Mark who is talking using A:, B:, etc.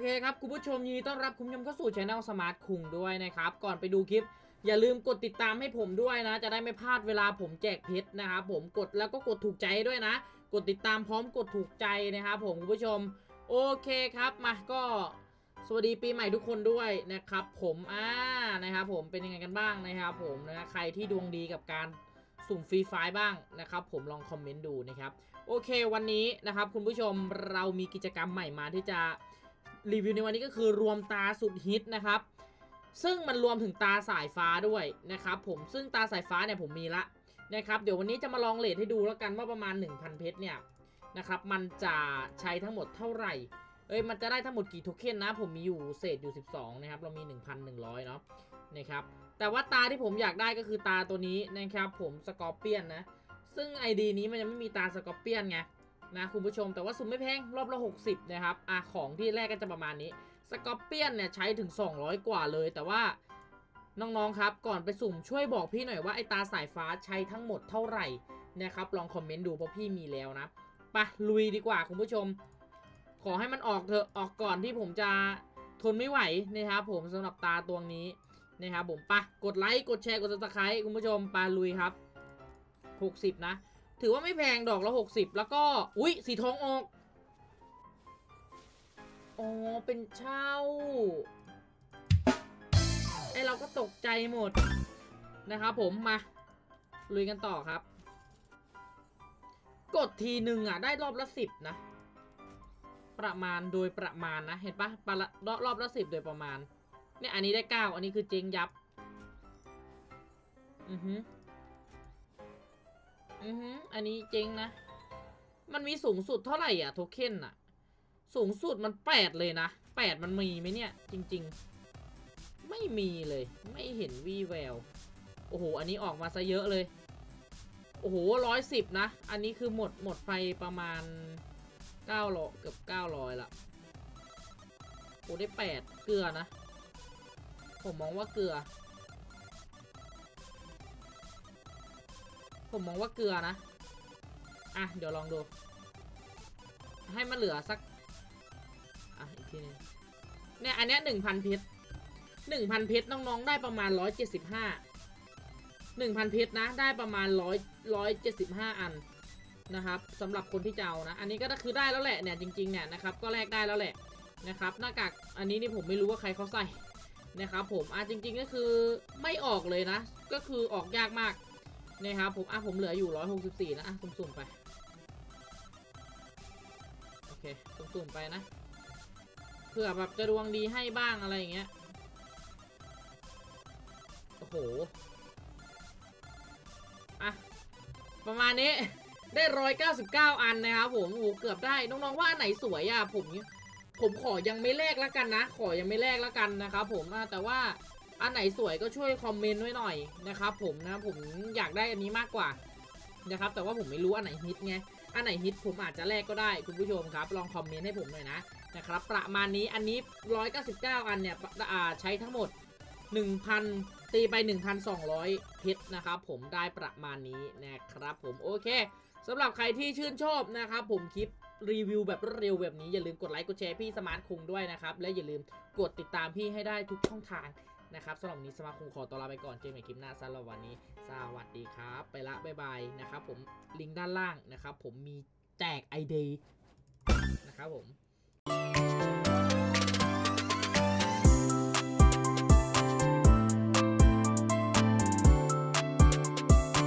A: เคครับคุณผู้ชมยินดีต้อนรับคุณผู้ชมเข้าสู่ช anel สมาร์ทคุงด้วยนะครับ ก่อนไปดูคลิป อย่าลืมกดติดตามให้ผมด้วยนะ จะได้ไม่พลาดเวลาผมแจกเพชรนะครับผมกดแล้วก็กดถูกใจด้วยนะ กดติดตามพร้อมกดถูกใจนะครับผมคุณผู้ชม โอเคครับมาก็สวัสดีปีใหม่ทุกคนด้วยนะครับผมอ่านะครับผมเป็นยังไงกันบ้างนะครับผมนะใครที่ดวงดีกับการสุ่มฟรีไฟล์บ้างนะครับผมลองคอมเมนต์ดูนะครับ โอเควันนี้นะครับคุณผู้ชมเรามีกิจกรรมใหม่มาที่จะ รีวิวในวันนี้ก็คือรวมตาสุดฮิตนะครับ ซึ่งมันรวมถึงตาสายฟ้าด้วยนะครับผมซึ่งตาสายฟ้าเนี่ยผมมีละนะครับเดี๋ยววันนี้จะมาลองเลทให้ดูแล้วกันว่าประมาณ 1,000 เพชรเนี่ยนะครับมันจะใช้ทั้งหมดเท่าไหร่เอ้ยมันจะได้ทั้งหมดกี่โทเค็นนะ ผมมีอยู่เศษอยู่ 12 นะครับ เรามี 1,100 เนาะนะครับแต่ว่าตาที่ผมอยากได้ก็คือตาตัวนี้นะครับผมสกอร์เปียนนะ ซึ่ง ID นี้มันยังไม่มีตาสกอร์เปียนไง นะคุณผู้ชมแต่ว่าสุ่มไม่แพงรอบละ 60 นะครับอะของที่แรกก็จะประมาณนี้สกอร์เปียนเนี่ยใช้ถึง 200 กว่าเลย แต่ว่าน้องๆครับ ก่อนไปสุ่มช่วยบอกพี่หน่อยว่าไอตาสายฟ้าใช้ทั้งหมดเท่าไหร่นะครับลองคอมเมนต์ดูเพราะพี่มีแล้วนะปะลุยดีกว่าคุณผู้ชม ขอให้มันออกเถอะออกก่อนที่ผมจะทนไม่ไหวนะครับผมสำหรับตาตัวนี้นะครับผมปะกดไลค์กดแชร์กดซับสไครต์คุณผู้ชมไปลุยครับ 60 นะ ถือว่าไม่แพงดอกละ60แล้วก็ อุ๊ยสีทองออก อ๋อ เป็นเช่า ไอเราก็ตกใจหมด นะครับผมมา ลุยกันต่อครับ กดทีหนึ่งอะ ได้รอบละสิบนะ ประมาณโดยประมาณนะ เห็นปะปะละรอบรอบละสิบโดยประมาณ เนี่ย อันนี้ได้เก้าอันนี้คือเจ๊งยับ อือฮึ อือฮึอันนี้เจ๊งนะ มันมีสูงสุดเท่าไหร่อะโทเค็นอะ สูงสุดมันแปดเลยนะแปดมันมีไหมเนี่ย จริง ๆ ไม่มีเลย ไม่เห็นวี่แวว โอ้โห อันนี้ออกมาซะเยอะเลย โอ้โหร้อยสิบนะ อันนี้คือหมดหมดไปประมาณเก้าร้อยเกือบเก้าร้อยละโอ้ได้แปดเกลือนะ ผมมองว่าเกลือ ผมมองว่าเกลือนะ อะ เดี๋ยวลองดู ให้มันเหลือสัก อะ อีกทีนึงเนี่ยอันเนี้ยหนึ่งพันเพชรหนึ่งพันเพชรน้องๆ ได้ประมาณร้อยเจ็ดสิบห้าหนึ่งพันเพชรนะ ได้ประมาณร้อยร้อยเจ็ดสิบห้าอันนะครับสำหรับคนที่จะเอานะ อันนี้ก็คือได้แล้วแหละเนี่ยจริงๆเนี่ยนะครับก็แลกได้แล้วแหละนะครับหน้ากากอันนี้นี่ผมไม่รู้ว่าใครเขาใส่นะครับผมอะจริง ๆก็คือไม่ออกเลยนะ ก็คือออกยากมาก นะครับผมอะผมเหลืออยู่164นะอะสุ่มๆไป โอเคสุ่มๆไปนะเผื่อแบบจะดวงดีให้บ้างอะไรอย่างเงี้ย โอ้โห อะ ประมาณนี้ได้199อันนะครับผมโอ้โหเกือบได้น้องๆว่าอันไหนสวยอะผมผมขอยังไม่แลกแล้วกันนะ ขอยังไม่แลกแล้วกันนะครับผมอะแต่ว่า อันไหนสวยก็ช่วยคอมเมนต์ไว้หน่อยนะครับผมนะผมอยากได้อันนี้มากกว่านะครับแต่ว่าผมไม่รู้อันไหนฮิตไงอันไหนฮิตผมอาจจะแลกก็ได้คุณผู้ชมครับลองคอมเมนต์ให้ผมหน่อยนะนะครับประมาณนี้อันนี้ 199 อันเนี่ยใช้ทั้งหมด 1,000 ตีไป 1,200เพชรนะครับผมได้ประมาณนี้นะครับผมโอเคสำหรับใครที่ชื่นชอบนะครับผมคลิปรีวิวแบบรวดเร็วแบบนี้อย่าลืมกดไลค์กดแชร์พี่สมาร์ทคุงด้วยนะครับและอย่าลืมกดติดตามพี่ให้ได้ทุกช่องทาง นะครับสำหรับวันนี้สมาคมขอตัวลาไปก่อนเจอกันใหม่คลิปหน้าสำหรับวันนี้ สวัสดีครับ ไปละบ๊ายบายนะครับผมลิงก์ด้านล่างนะครับผมมีแจกไอเดย์นะครับผม